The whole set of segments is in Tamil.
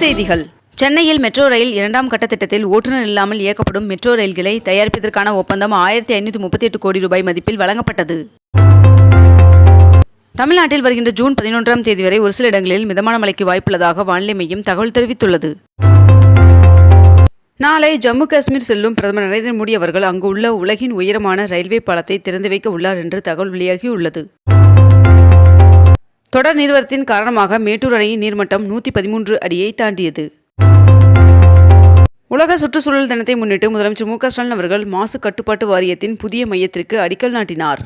செய்திகள். சென்னையில் மெட்ரோ ரயில் இரண்டாம் கட்ட திட்டத்தில் ஓட்டுநர் இல்லாமல் இயக்கப்படும் மெட்ரோ ரயில்களை தயாரிப்பதற்கான ஒப்பந்தம் ஆயிரத்தி ஐநூற்றி முப்பத்தி எட்டு கோடி ரூபாய் மதிப்பில் வழங்கப்பட்டது. தமிழ்நாட்டில் வருகின்ற ஜூன் பதினொன்றாம் தேதி வரை ஒரு சில இடங்களில் மிதமான மழைக்கு வாய்ப்புள்ளதாக வானிலை மையம் தகவல் தெரிவித்துள்ளது. நாளை ஜம்மு காஷ்மீர் செல்லும் பிரதமர் நரேந்திர மோடி அவர்கள் அங்கு உள்ள உலகின் உயரமான ரயில்வே பாலத்தை திறந்து வைக்க உள்ளார் என்று தகவல் வெளியாகியுள்ளது. தொடர் நீர்வரத்தின் காரணமாக மேட்டூர் அணையின் நீர்மட்டம் நூற்றி பதிமூன்று அடியை தாண்டியது. உலக சுற்றுச்சூழல் தினத்தை முன்னிட்டு முதலமைச்சர் மு க ஸ்டாலின் அவர்கள் மாசு கட்டுப்பாட்டு வாரியத்தின் புதிய மையத்திற்கு அடிக்கல் நாட்டினார்.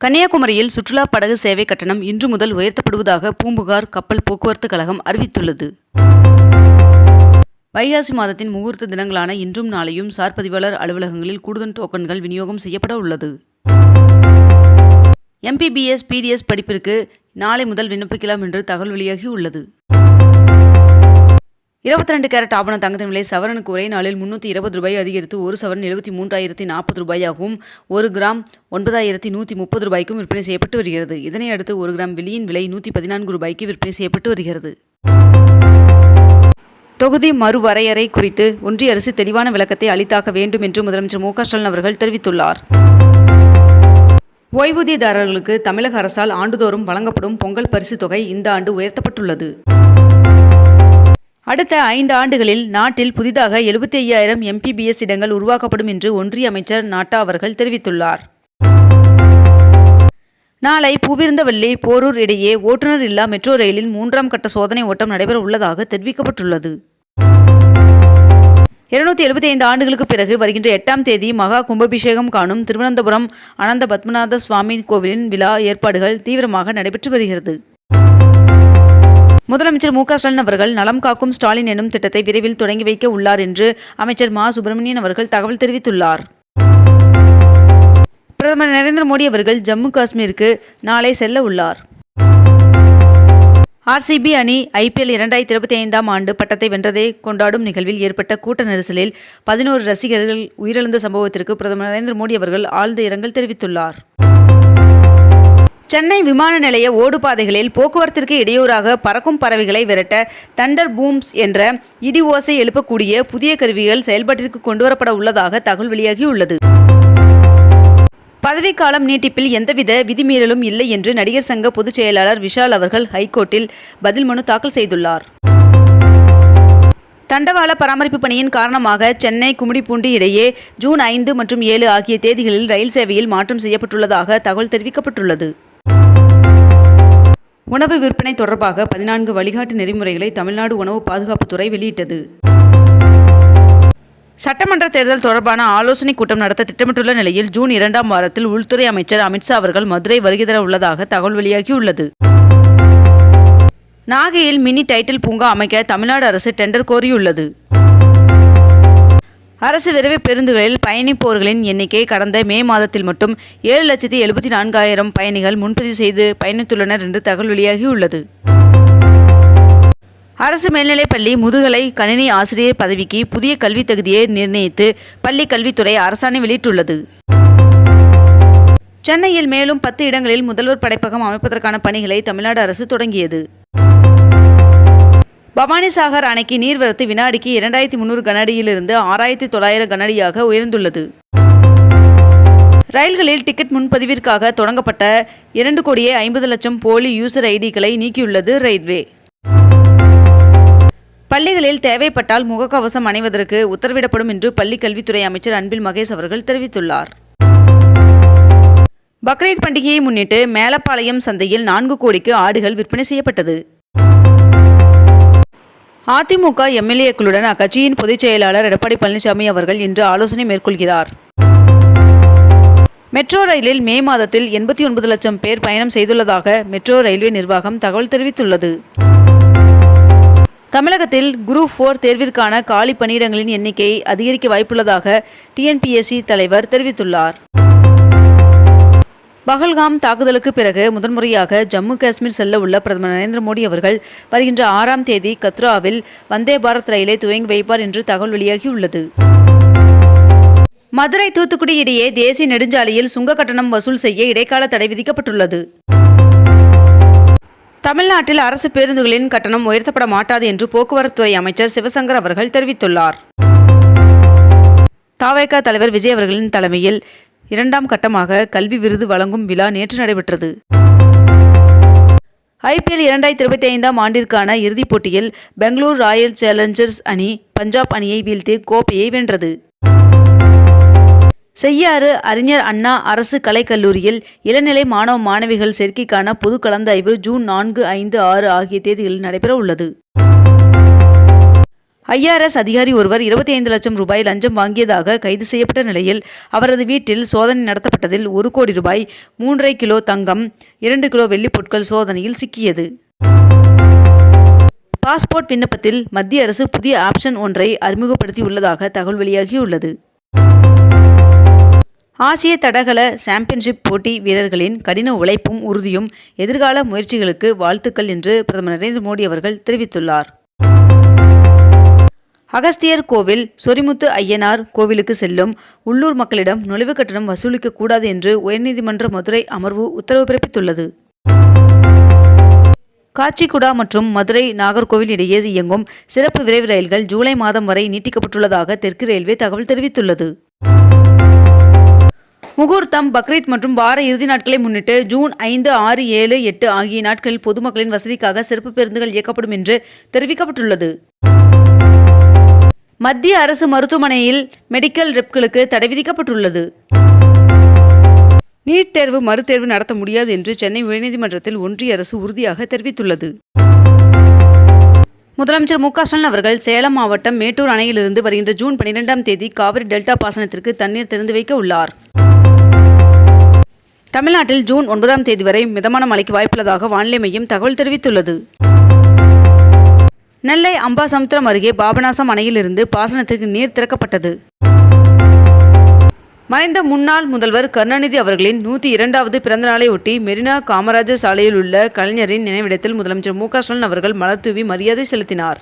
கன்னியாகுமரியில் சுற்றுலா படகு சேவை கட்டணம் இன்று முதல் உயர்த்தப்படுவதாக பூம்புகார் கப்பல் போக்குவரத்து கழகம் அறிவித்துள்ளது. வைகாசி மாதத்தின் முகூர்த்த தினங்களான இன்றும் நாளையும் சார் பதிவாளர் அலுவலகங்களில் கூடுதல் டோக்கன்கள் விநியோகம் செய்யப்பட உள்ளது. எம்பிபிஎஸ் பிடிஎஸ் படிப்பிற்கு நாளை முதல் விண்ணப்பிக்கலாம் என்று தகவல் வெளியாகி உள்ளது. இருபத்தி ரெண்டு கேரட் ஆபண தங்கத்தின் விலை சவரனுக்கு ஒரே நாளில் முன்னூற்றி இருபது ரூபாய் அதிகரித்து ஒரு சவரன் எழுபத்தி மூன்றாயிரத்தி நாற்பது ரூபாயாகவும் ஒரு கிராம் ஒன்பதாயிரத்தி நூற்றி முப்பது ரூபாய்க்கும் விற்பனை செய்யப்பட்டு வருகிறது. இதனை அடுத்து ஒரு கிராம் வெளியின் விலை நூற்றி பதினான்கு ரூபாய்க்கு விற்பனை செய்யப்பட்டு வருகிறது. தொகுதி மறுவரையறை குறித்து ஒன்றிய அரசு தெளிவான விளக்கத்தை அளித்தாக வேண்டும் என்று முதலமைச்சர் மு க ஸ்டாலின் அவர்கள் தெரிவித்துள்ளார். ஓய்வூதியதாரர்களுக்கு தமிழக அரசால் ஆண்டுதோறும் வழங்கப்படும் பொங்கல் பரிசு தொகை இந்த ஆண்டு உயர்த்தப்பட்டுள்ளது. அடுத்த ஐந்து ஆண்டுகளில் நாட்டில் புதிதாக எழுபத்தி ஐயாயிரம் எம்பிபிஎஸ் இடங்கள் உருவாக்கப்படும் என்று ஒன்றிய அமைச்சர் நாட்டா அவர்கள் தெரிவித்துள்ளார். நாளை பூவிருந்தவல்லி போரூர் இடையே ஓட்டுநர் இல்லா மெட்ரோ ரயிலின் மூன்றாம் கட்ட சோதனை ஓட்டம் நடைபெற உள்ளதாக தெரிவிக்கப்பட்டுள்ளது. இருநூத்தி எழுபத்தி ஐந்து ஆண்டுகளுக்கு பிறகு வருகின்ற எட்டாம் தேதி மகா கும்பாபிஷேகம் காணும் திருவனந்தபுரம் அனந்த பத்மநாத சுவாமி கோவிலின் விழா ஏற்பாடுகள் தீவிரமாக நடைபெற்று வருகிறது. முதலமைச்சர் மு ஸ்டாலின் அவர்கள் நலம் காக்கும் ஸ்டாலின் எனும் திட்டத்தை விரைவில் தொடங்கி வைக்க உள்ளார் என்று அமைச்சர் மா சுப்பிரமணியன் அவர்கள் தகவல் தெரிவித்துள்ளார். பிரதமர் நரேந்திர மோடி அவர்கள் ஜம்மு காஷ்மீருக்கு நாளை செல்ல உள்ளார். ஆர்சிபி அணி ஐபிஎல் இரண்டாயிரத்தி இருபத்தி ஐந்தாம் ஆண்டு பட்டத்தை வென்றதை கொண்டாடும் நிகழ்வில் ஏற்பட்ட கூட்ட நெரிசலில் பதினோரு ரசிகர்கள் உயிரிழந்த சம்பவத்திற்கு பிரதமர் நரேந்திர மோடி அவர்கள் ஆழ்ந்த இரங்கல் தெரிவித்துள்ளார். சென்னை விமான நிலைய ஓடுபாதைகளில் போக்குவரத்திற்கு இடையூறாக பறக்கும் பறவைகளை விரட்ட தண்டர் பூம்ஸ் என்ற இடி ஓசை எழுப்பக்கூடிய புதிய கருவிகள் செயல்பாட்டிற்கு கொண்டுவரப்பட உள்ளதாக தகவல் வெளியாகியுள்ளது. பதவிக்காலம் நீட்டிப்பில் எந்தவித விதிமீறலும் இல்லை என்று நடிகர் சங்க பொதுச் செயலாளர் விஷால் அவர்கள் ஹைகோர்ட்டில் பதில் மனு தாக்கல் செய்துள்ளார். தண்டவாள பராமரிப்பு பணியின் காரணமாக சென்னை கும்மிடிப்பூண்டி இடையே ஜூன் ஐந்து மற்றும் ஏழு ஆகிய தேதிகளில் ரயில் சேவையில் மாற்றம் செய்யப்பட்டுள்ளதாக தகவல் தெரிவிக்கப்பட்டுள்ளது. உணவு விற்பனை தொடர்பாக பதினான்கு வழிகாட்டு நெறிமுறைகளை தமிழ்நாடு உணவு பாதுகாப்புத்துறை வெளியிட்டது. சட்டமன்ற தேர்தல் தொடர்பான ஆலோசனைக் கூட்டம் நடத்த திட்டமிட்டுள்ள நிலையில் ஜூன் இரண்டாம் வாரத்தில் உள்துறை அமைச்சர் அமித்ஷா அவர்கள் மதுரை வருகை தர உள்ளதாக தகவல் வெளியாகியுள்ளது. நாகையில் மினி டைட்டில் பூங்கா அமைக்க தமிழ்நாடு அரசு டெண்டர் கோரியுள்ளது. அரசு விரைவு பேருந்துகளில் பயணிப்போர்களின் எண்ணிக்கை கடந்த மே மாதத்தில் மட்டும் ஏழு லட்சத்தி எழுபத்தி நான்காயிரம் பயணிகள் முன்பதிவு செய்து பயணித்துள்ளனர் என்று தகவல் வெளியாகியுள்ளது. அரசு மேல்நிலைப்பள்ளி முதுகலை கணினி ஆசிரியர் பதவிக்கு புதிய கல்வித் தகுதியை நிர்ணயித்து பள்ளி கல்வித்துறை அரசாணை வெளியிட்டுள்ளது. சென்னையில் மேலும் பத்து இடங்களில் முதல்வர் படைப்பகம் அமைப்பதற்கான பணிகளை தமிழ்நாடு அரசு தொடங்கியது. பவானிசாகர் அணைக்கு நீர்வரத்து வினாடிக்கு இரண்டாயிரத்தி முந்நூறு கனஅடியிலிருந்து ஆறாயிரத்தி தொள்ளாயிரம் கனஅடியாக உயர்ந்துள்ளது. ரயில்களில் டிக்கெட் முன்பதிவிற்காக தொடங்கப்பட்ட இரண்டு கோடியே ஐம்பது லட்சம் போலி யூசர் ஐடிகளை நீக்கியுள்ளது ரயில்வே. பள்ளிகளில் தேவைப்பட்டால் முகக்கவசம் அணிவதற்கு உத்தரவிடப்படும் என்று பள்ளிக் கல்வித்துறை அமைச்சர் அன்பில் மகேஷ் அவர்கள் தெரிவித்துள்ளார். பக்ரீத் பண்டிகையை முன்னிட்டு மேலப்பாளையம் சந்தையில் நான்கு கோடிக்கு ஆடுகள் விற்பனை செய்யப்பட்டது. அதிமுக எம்எல்ஏக்களுடன் அக்கட்சியின் பொதுச் செயலாளர் எடப்பாடி பழனிசாமி அவர்கள் இன்று ஆலோசனை மேற்கொள்கிறார். மெட்ரோ ரயிலில் மே மாதத்தில் எண்பத்தி ஒன்பது லட்சம் பேர் பயணம் செய்துள்ளதாக மெட்ரோ ரயில்வே நிர்வாகம் தகவல் தெரிவித்துள்ளது. தமிழகத்தில் குரூப் ஃபோர் தேர்விற்கான காலி பணியிடங்களின் எண்ணிக்கை அதிகரிக்க வாய்ப்புள்ளதாக டிஎன்பிஎஸ்சி தலைவர் தெரிவித்துள்ளார். பகல்காம் தாக்குதலுக்கு பிறகு முதன்முறையாக ஜம்மு காஷ்மீர் செல்ல உள்ள பிரதமர் நரேந்திர மோடி அவர்கள் வருகின்ற ஆறாம் தேதி கத்ராவில் வந்தே பாரத் ரயிலை துவங்கி வைப்பார் என்று தகவல் வெளியாகியுள்ளது. மதுரை தூத்துக்குடி இடையே தேசிய நெடுஞ்சாலையில் சுங்க கட்டணம் வசூல் செய்ய இடைக்கால தடை விதிக்கப்பட்டுள்ளது. தமிழ்நாட்டில் அரசு பேருந்துகளின் கட்டணம் உயர்த்தப்பட மாட்டாது என்று போக்குவரத்துறை அமைச்சர் சிவசங்கர் அவர்கள் தெரிவித்துள்ளார். தாவேகா தலைவர் விஜய் அவர்களின் தலைமையில் இரண்டாம் கட்டமாக கல்வி விருது வழங்கும் விழா நேற்று நடைபெற்றது. ஐபிஎல் இரண்டாயிரத்தி இருபத்தி ஐந்தாம் ஆண்டிற்கான இறுதிப் போட்டியில் பெங்களூர் ராயல் சேலஞ்சர்ஸ் அணி பஞ்சாப் அணியை வீழ்த்தி கோப்பையை வென்றது. செய்யாறு அறிஞர் அண்ணா அரசு கலைக்கல்லூரியில் இளநிலை மாணவ மாணவிகள் சேர்க்கைக்கான பொது கலந்தாய்வு ஜூன் நான்கு ஐந்து ஆறு ஆகிய தேதிகளில் நடைபெற உள்ளது. ஐஆர்எஸ் அதிகாரி ஒருவர் இருபத்தி ஐந்து லட்சம் ரூபாய் லஞ்சம் வாங்கியதாக கைது செய்யப்பட்ட நிலையில் அவரது வீட்டில் சோதனை நடத்தப்பட்டதில் ஒரு கோடி ரூபாய் மூன்றரை கிலோ தங்கம் இரண்டு கிலோ வெள்ளிப் பொருட்கள் சோதனையில் சிக்கியது. பாஸ்போர்ட் விண்ணப்பத்தில் மத்திய அரசு புதிய ஆப்ஷன் ஒன்றை அறிமுகப்படுத்தியுள்ளதாக தகவல் வெளியாகியுள்ளது. ஆசிய தடகள சாம்பியன்ஷிப் போட்டி வீரர்களின் கடின உழைப்பும் உறுதியும் எதிர்கால முயற்சிகளுக்கு வாழ்த்துக்கள் என்று பிரதமர் நரேந்திர மோடி அவர்கள் தெரிவித்துள்ளார். அகஸ்தியர் கோவில் சொரிமுத்து ஐயனார் கோவிலுக்கு செல்லும் உள்ளூர் மக்களிடம் நுழைவுக் கட்டணம் வசூலிக்க கூடாது என்று உயர்நீதிமன்ற மதுரை அமர்வு உத்தரவு பிறப்பித்துள்ளது. காச்சிகுடா மற்றும் மதுரை நாகர்கோவில் இடையே இயங்கும் சிறப்பு விரைவு ரயில்கள் ஜூலை மாதம் வரை நீட்டிக்கப்பட்டுள்ளதாக தெற்கு ரயில்வே தகவல் தெரிவித்துள்ளது. முகூர்த்தம் பக்ரீத் மற்றும் வார இறுதி நாட்களை முன்னிட்டு ஜூன் ஐந்து ஆறு ஏழு எட்டு ஆகிய நாட்களில் பொதுமக்களின் வசதிக்காக சிறப்பு பேருந்துகள் இயக்கப்படும் என்று தெரிவிக்கப்பட்டுள்ளது. மத்திய அரசு மருத்துவமனையில் மெடிக்கல் ரெப்களுக்கு தடை விதிக்கப்பட்டுள்ளது. நீட் தேர்வு மறுதேர்வு நடத்த முடியாது என்று சென்னை உயர்நீதிமன்றத்தில் ஒன்றிய அரசு உறுதியாக தெரிவித்துள்ளது. முதலமைச்சர் மு ஸ்டாலின் அவர்கள் சேலம் மாவட்டம் மேட்டூர் அணையிலிருந்து வருகின்ற ஜூன் பனிரெண்டாம் தேதி காவிரி டெல்டா பாசனத்திற்கு தண்ணீர் திறந்து வைக்க உள்ளார். தமிழ்நாட்டில் ஜூன் ஒன்பதாம் தேதி வரை மிதமான மழைக்கு வாய்ப்புள்ளதாக வானிலை மையம் தகவல் தெரிவித்துள்ளது. நெல்லை அம்பாசமுத்திரம் அருகே பாபநாசம் அணையிலிருந்து பாசனத்திற்கு நீர் திறக்கப்பட்டது. மறைந்த முன்னாள் முதல்வர் கருணாநிதி அவர்களின் நூற்றி இரண்டாவது பிறந்தநாளையொட்டி மெரினா காமராஜர் சாலையில் உள்ள கலைஞரின் நினைவிடத்தில் முதலமைச்சர் மு க ஸ்டாலின் அவர்கள் மலர்தூவி மரியாதை செலுத்தினார்.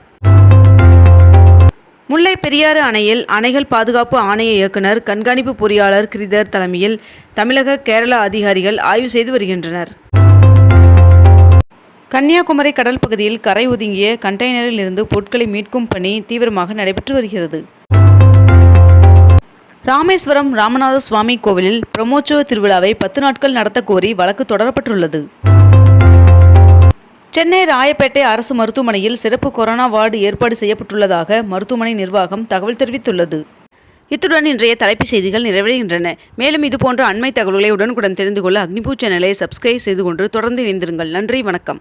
முல்லை பெரியாறு அணையில் அணைகள் பாதுகாப்பு ஆணைய இயக்குனர் கண்காணிப்பு பொறியாளர் கிரிதர் தலைமையில் தமிழக கேரள அதிகாரிகள் ஆய்வு செய்து வருகின்றனர். கன்னியாகுமரி கடல் பகுதியில் கரை ஒதுங்கிய கண்டெய்னரில் இருந்து பொருட்களை மீட்கும் பணி தீவிரமாக நடைபெற்று வருகிறது. ராமேஸ்வரம் ராமநாத சுவாமி கோவிலில் பிரமோற்சவ திருவிழாவை பத்து நாட்கள் நடத்தக்கோரி வழக்கு தொடரப்பட்டுள்ளது. சென்னை ராயப்பேட்டை அரசு மருத்துவமனையில் சிறப்பு கொரோனா வார்டு ஏற்பாடு செய்யப்பட்டுள்ளதாக மருத்துவமனை நிர்வாகம் தகவல் தெரிவித்துள்ளது. இத்துடன் இன்றைய தலைப்புச் செய்திகள் நிறைவடைகின்றன. மேலும் இதுபோன்ற அண்மை தகவல்களை உடனுக்குடன் தெரிந்து கொள்ள அக்னிபூ சேனலை சப்ஸ்கிரைப் செய்து கொண்டு தொடர்ந்து இணைந்திருங்கள். நன்றி வணக்கம்.